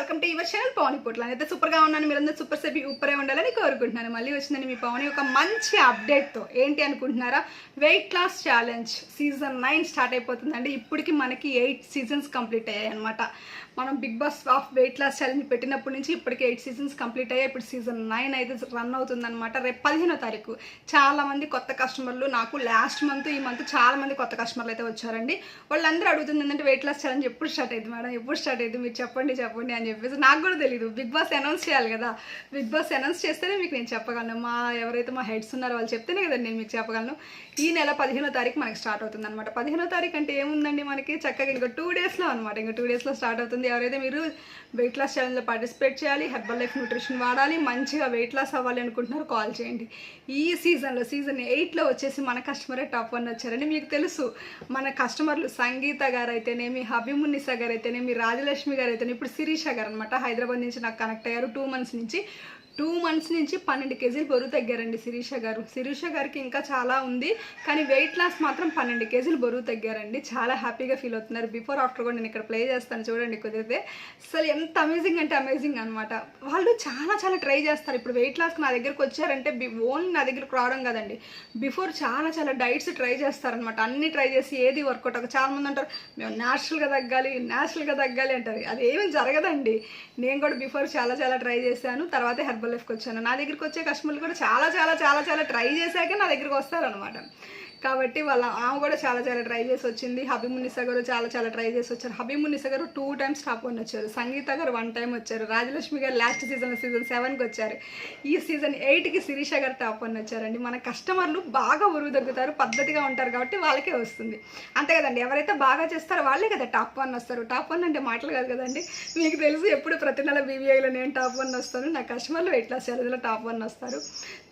Welcome to your channel Pavan Potla. అయితే సూపర్గా ఉన్నాను మీరందరూ సూపర్ సెపి ఉప్పరే ఉండాలని కోరుకుంటున్నాను. మళ్ళీ వచ్చిందని మీ పవన్ ఒక మంచి అప్డేట్తో ఏంటి అనుకుంటున్నారా? Weight loss challenge season nine start అయిపోతుందండి. ఇప్పటికి మనకి ఎయిట్ సీజన్స్ కంప్లీట్ అయ్యాయి అనమాట మనం big boss of weight loss challenge పెట్టినప్పటి నుంచి ఇప్పటికి ఎయిట్ సీజన్స్ కంప్లీట్ అయ్యాయి. ఇప్పుడు సీజన్ నైన్ అయితే రన్ అవుతుందన్నమాట. రేపు పదిహేనో తారీఖు. చాలా మంది కొత్త కస్టమర్లు నాకు లాస్ట్ మంత్ ఈ మంత్ చాలా మంది కొత్త కస్టమర్లు అయితే వచ్చారండి. వాళ్ళందరూ అడుగుతుంది ఏంటంటే వెయిట్ లాస్ ఛాలెంజ్ ఎప్పుడు స్టార్ట్ అయింది మేడం? ఎప్పుడు స్టార్ట్ అయింది మీరు చెప్పండి చెప్పండి అని చెప్పేసి నాకు కూడా తెలియదు బిగ్ బాస్ అనౌన్స్ చేయాలి కదా. బిగ్ బాస్ అనౌన్స్ చేస్తేనే మీకు నేను చెప్పగలను. మా ఎవరైతే మా హెడ్స్ ఉన్నారో వాళ్ళు చెప్తేనే కదండి నేను మీకు చెప్పగలను. ఈ నెల పదిహేనో తారీఖు మనకి స్టార్ట్ అవుతుంది అనమాట పదిహేనో తారీఖు అంటే ఏముందండి మనకి? చక్కగా ఇంకా టూ డేస్లో అనమాట ఇంకా టూ డేస్లో స్టార్ట్ అవుతుంది. ఎవరైతే మీరు వెయిట్ లాస్ ఛాలెంజ్లో పార్టిసిపేట్ చేయాలి హెర్బల్ లైఫ్ న్యూట్రిషన్ వాడాలి మంచిగా వెయిట్ లాస్ అవ్వాలి అనుకుంటున్నారు కాల్ చేయండి. ఈ సీజన్లో సీజన్ ఎయిట్లో వచ్చేసి మన కస్టమరే టాప్ వన్ వచ్చారని మీకు తెలుసు. మన కస్టమర్లు సంగీత గారు అయితేనేమి హబీమున్నిసా గారు అయితేనేమి రాజలక్ష్మి గారు అయితేనే ఇప్పుడు శిరీష గారు అనమాట హైదరాబాద్ నుంచి నాకు కనెక్ట్ అయ్యారు. టూ మంత్స్ నుంచి టూ మంత్స్ నుంచి పన్నెండు కేజీలు బరువు తగ్గారండి శిరీష గారు. శిరీష గారికి ఇంకా చాలా ఉంది కానీ వెయిట్ లాస్ మాత్రం పన్నెండు కేజీలు బరువు తగ్గారండి. చాలా హ్యాపీగా ఫీల్ అవుతున్నారు. బిఫోర్ ఆఫ్టర్ కూడా నేను ఇక్కడ ప్లే చేస్తాను చూడండి కుదిరితే. అసలు ఎంత అమేజింగ్ అంటే అమేజింగ్ అనమాట వాళ్ళు చాలా చాలా ట్రై చేస్తారు. ఇప్పుడు వెయిట్ లాస్కి నా దగ్గరకు వచ్చారంటే ఓన్లీ నా దగ్గరకు రావడం కదండి. బిఫోర్ చాలా చాలా డైట్స్ ట్రై చేస్తారనమాట అన్ని ట్రై చేసి ఏది వర్కౌట్ ఒక చాలా మంది అంటారు మేము న్యాచురల్గా తగ్గాలి న్యాచురల్గా తగ్గాలి అంటారు. అది ఏమీ జరగదండి. నేను కూడా బిఫోర్ చాలా చాలా ట్రై చేశాను. తర్వాత హెర్బల్ లైఫ్కి వచ్చాను. నా దగ్గరికి వచ్చే కస్టమర్లు కూడా చాలా చాలా చాలా చాలా ట్రై చేశాక నా దగ్గరికి వస్తారనమాట కాబట్టి వాళ్ళ ఆమె కూడా చాలా చాలా ట్రై చేసి వచ్చింది. హబీమునిసా గారు చాలా చాలా ట్రై చేసి వచ్చారు. హబీమునిసా గారు టూ టైమ్స్ టాప్ వన్ వచ్చారు. సంగీత గారు వన్ టైం వచ్చారు. రాజలక్ష్మి గారు లాస్ట్ సీజన్ సీజన్ సెవెన్కి వచ్చారు. ఈ సీజన్ ఎయిట్కి శిరీష గారు టాప్ వన్ వచ్చారండి. మన కస్టమర్లు బాగా ఉరుగు తగ్గుతారు పద్ధతిగా ఉంటారు కాబట్టి వాళ్ళకే వస్తుంది. అంతే కదండి. ఎవరైతే బాగా చేస్తారో వాళ్ళే కదా టాప్ వన్ వస్తారు. టాప్ వన్ అంటే మాటలు కాదు కదండి. మీకు తెలుసు ఎప్పుడు ప్రతి నెల బీబీఐలో నేను టాప్ వన్ వస్తాను. నా కస్టమర్లు వెయిట్ లాస్ ఛాలెంజ్లో టాప్ వన్ వస్తారు.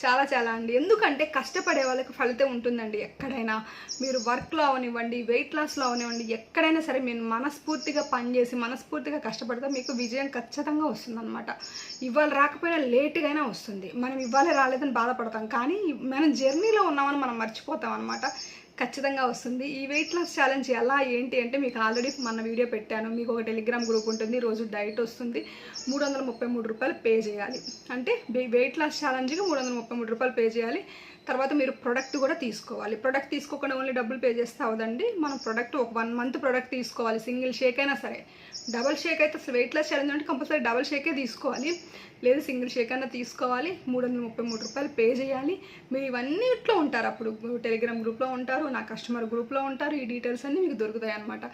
చాలా చాలా అండి. ఎందుకంటే కష్టపడే వాళ్ళకి ఫలితం ఉంటుందండి. ఎక్కడైనా మీరు వర్క్లో అవనివ్వండి వెయిట్ లాస్లో అవనివ్వండి ఎక్కడైనా సరే మీరు మనస్ఫూర్తిగా పనిచేసి మనస్ఫూర్తిగా కష్టపడితే మీకు విజయం ఖచ్చితంగా వస్తుందన్నమాట. ఇవాళ రాకపోయినా లేట్గా అయినా వస్తుంది. మనం ఇవాళ రాలేదని బాధపడతాం. కానీ మనం జర్నీలో ఉన్నామని మనం మర్చిపోతాం అనమాట ఖచ్చితంగా వస్తుంది. ఈ వెయిట్ లాస్ ఛాలెంజ్ ఎలా ఏంటి అంటే మీకు ఆల్రెడీ మన వీడియో పెట్టాను. మీకు ఒక టెలిగ్రామ్ గ్రూప్ ఉంటుంది. రోజు డైట్ వస్తుంది. మూడు వందల ముప్పై మూడు రూపాయలు పే చేయాలి. అంటే వెయిట్ లాస్ ఛాలెంజ్కి మూడు వందల ముప్పై మూడు రూపాయలు పే చేయాలి. తర్వాత మీరు ప్రొడక్ట్ కూడా తీసుకోవాలి. ప్రొడక్ట్ తీసుకోకుండా ఓన్లీ డబ్బులు పే చేస్తే అవదండి మనం ప్రొడక్ట్ ఒక వన్ మంత్ ప్రొడక్ట్ తీసుకోవాలి. సింగిల్ షేక్ అయినా సరే. డబల్ షేక్ అయితే అసలు వెయిట్ లాస్ ఛాలెంజ్ అంటే కంపల్సరీ డబల్ షేకే తీసుకోవాలి. లేదు సింగిల్ షేక్ అయినా తీసుకోవాలి. మూడు వందల ముప్పై మూడు రూపాయలు పే చేయాలి. మీరు ఇవన్నిట్లో ఉంటారు అప్పుడు. టెలిగ్రామ్ గ్రూప్లో ఉంటారు. నా కస్టమర్ గ్రూప్లో ఉంటారు. ఈ డీటెయిల్స్ అన్నీ మీకు దొరుకుతాయి అనమాట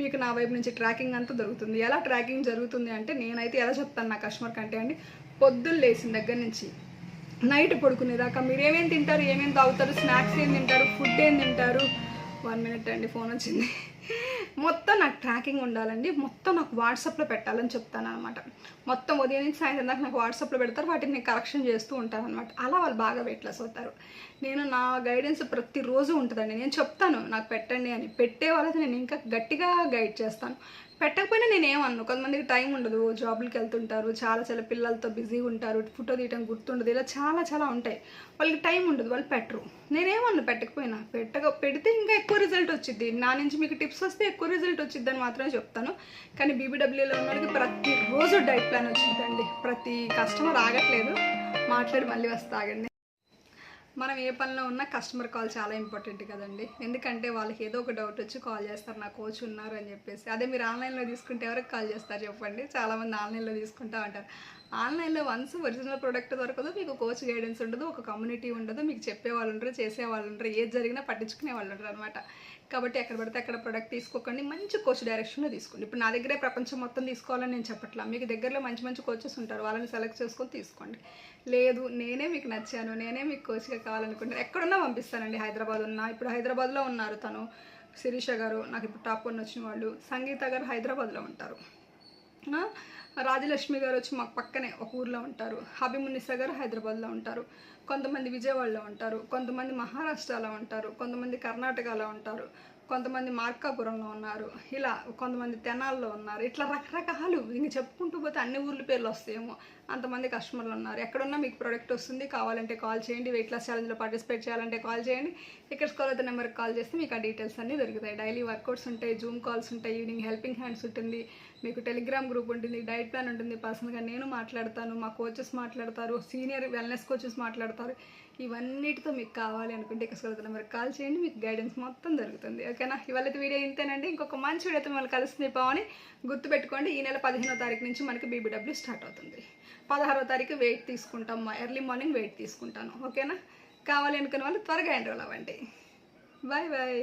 మీకు నా వైపు నుంచి ట్రాకింగ్ అంతా దొరుకుతుంది. ఎలా ట్రాకింగ్ జరుగుతుంది అంటే నేనైతే ఎలా చెప్తాను నా కస్టమర్ కంటే అండి. పొద్దున్న లేచిన దగ్గర నుంచి నైట్ పడుకునేదాకా మీరు ఏమేమి తింటారు ఏమేమి తాగుతారు స్నాక్స్ ఏం తింటారు ఫుడ్ ఏం తింటారు? వన్ మినిట్ అండి ఫోన్ వచ్చింది. మొత్తం నాకు ట్రాకింగ్ ఉండాలండి. మొత్తం నాకు వాట్సాప్లో పెట్టాలని చెప్తాను అనమాట మొత్తం ఉదయం నుంచి సాయంత్రం దాకా నాకు వాట్సాప్లో పెడతారు. వాటిని నేను కరెక్షన్ చేస్తూ ఉంటాను అనమాట అలా వాళ్ళు బాగా వెయిట్ లాస్ అవుతారు. నేను నా గైడెన్స్ ప్రతిరోజు ఉంటుందండి. నేను చెప్తాను నాకు పెట్టండి అని. పెట్టే వాళ్ళకి నేను ఇంకా గట్టిగా గైడ్ చేస్తాను. పెట్టకపోయినా నేను కొంతమందికి టైం ఉండదు జాబ్లకి వెళ్తుంటారు చాలా చాలా పిల్లలతో బిజీగా ఉంటారు ఫోటో తీయటం గుర్తుండదు ఇలా చాలా చాలా ఉంటాయి. వాళ్ళకి టైం ఉండదు వాళ్ళు పెట్టరు. నేనేమన్ను పెట్టకపోయినా పెట్టక పెడితే ఇంకా ఎక్కువ రిజల్ట్ వచ్చింది నా నుంచి మీకు టిప్స్ వస్తే ఎక్కువ రిజల్ట్ వచ్చింది అని మాత్రమే చెప్తాను. కానీ బీబీడబ్ల్యూలో ఉన్న వాళ్ళకి ప్రతిరోజు డైట్ ప్లాన్ వచ్చిందండి ప్రతి కస్టమర్ ఆగట్లేదు. మాట్లాడి మళ్ళీ వస్తా ఆగండి. మనం ఏ పనిలో ఉన్నా కస్టమర్ కాల్ చాలా ఇంపార్టెంట్ కదండి. ఎందుకంటే వాళ్ళకి ఏదో ఒక డౌట్ వచ్చి కాల్ చేస్తారు నా కోచ్ ఉన్నారు అని చెప్పేసి. అదే మీరు ఆన్లైన్లో తీసుకుంటే ఎవరికి కాల్ చేస్తారు చెప్పండి. చాలామంది ఆన్లైన్లో తీసుకుంటా ఉంటారు. ఆన్లైన్లో వన్స్ ఒరిజినల్ ప్రోడక్ట్ దొరకదు మీకు కోచ్ గైడెన్స్ ఉండదు ఒక కమ్యూనిటీ ఉండదు మీకు చెప్పే వాళ్ళు ఉండరు చేసే వాళ్ళు ఉండరు ఏది జరిగినా పట్టించుకునే వాళ్ళు ఉండరు అనమాట కాబట్టి ఎక్కడ పడితే అక్కడ ప్రోడక్ట్ తీసుకోకండి మంచి కోచ్ డైరెక్షన్లో తీసుకోండి. ఇప్పుడు నా దగ్గరే ప్రపంచం మొత్తం తీసుకోవాలని నేను చెప్పట్లా. మీకు దగ్గరలో మంచి మంచి కోచెస్ ఉంటారు వాళ్ళని సెలెక్ట్ చేసుకొని తీసుకోండి. లేదు నేనే మీకు నచ్చాను నేనే మీకు కోచ్గా కావాలనుకుంటాను ఎక్కడున్నా పంపిస్తానండి. హైదరాబాద్ ఉన్నా ఇప్పుడు హైదరాబాద్లో ఉన్నారు తను శిరీష గారు నాకు ఇప్పుడు టాప్ వన్ వచ్చిన వాళ్ళు. సంగీత గారు హైదరాబాద్లో ఉంటారు. రాజలక్ష్మి గారు వచ్చి మాకు పక్కనే ఒక ఊర్లో ఉంటారు. హబీమునిసా గారు హైదరాబాద్లో ఉంటారు. కొంతమంది విజయవాడలో ఉంటారు. కొంతమంది మహారాష్ట్రలో ఉంటారు. కొంతమంది కర్ణాటకలో ఉంటారు. కొంతమంది మార్కాపురంలో ఉన్నారు ఇలా కొంతమంది తెనాల్లో ఉన్నారు ఇట్లా రకరకాలు ఇంక చెప్పుకుంటూ పోతే అన్ని ఊర్ల పేర్లు వస్తాయేమో. అంతమంది కస్టమర్లు ఉన్నారు. ఎక్కడున్నా మీకు ప్రోడక్ట్ వస్తుంది కావాలంటే కాల్ చేయండి వెయిట్ లాస్ ఛాలెంజ్లో పార్టిసిపేట్ చేయాలంటే కాల్ చేయండి. ఇక్కడ స్కాల్ అయితే నెంబర్కి కాల్ చేస్తే మీకు ఆ డీటెయిల్స్ అన్నీ దొరుకుతాయి. డైలీ వర్కౌట్స్ ఉంటాయి జూమ్ కాల్స్ ఉంటాయి ఈవినింగ్ హెల్పింగ్ హ్యాండ్స్ ఉంటుంది మీకు టెలిగ్రామ్ గ్రూప్ ఉంటుంది డైట్ ప్లాన్ ఉంటుంది. పర్సనల్గా నేను మాట్లాడతాను మా కోచెస్ మాట్లాడతారు సీనియర్ వెల్నెస్ కోచెస్ మాట్లాడతారు. ఇవన్నిటితో మీకు కావాలి అనుకుంటే ఇక్కడ స్కూల్ నెంబర్కి కాల్ చేయండి మీకు గైడెన్స్ మొత్తం దొరుకుతుంది. ఓకేనా? ఇవాళ వీడియో ఇంతేనండి. ఇంకొక మంచి వీడియోతో మిమ్మల్ని కలుస్తుంది పావని గుర్తుపెట్టుకోండి ఈ నెల పదిహేనో తారీఖు నుంచి మనకి బీబీడబ్ల్యూ స్టార్ట్ అవుతుంది. పదహారో తారీఖు వెయిట్ తీసుకుంటాం. ఎర్లీ మార్నింగ్ వెయిట్ తీసుకుంటాను. ఓకేనా? కావాలి అనుకున్న వాళ్ళు త్వరగా ఎండ్రోల్ అవ్వండి. Bye bye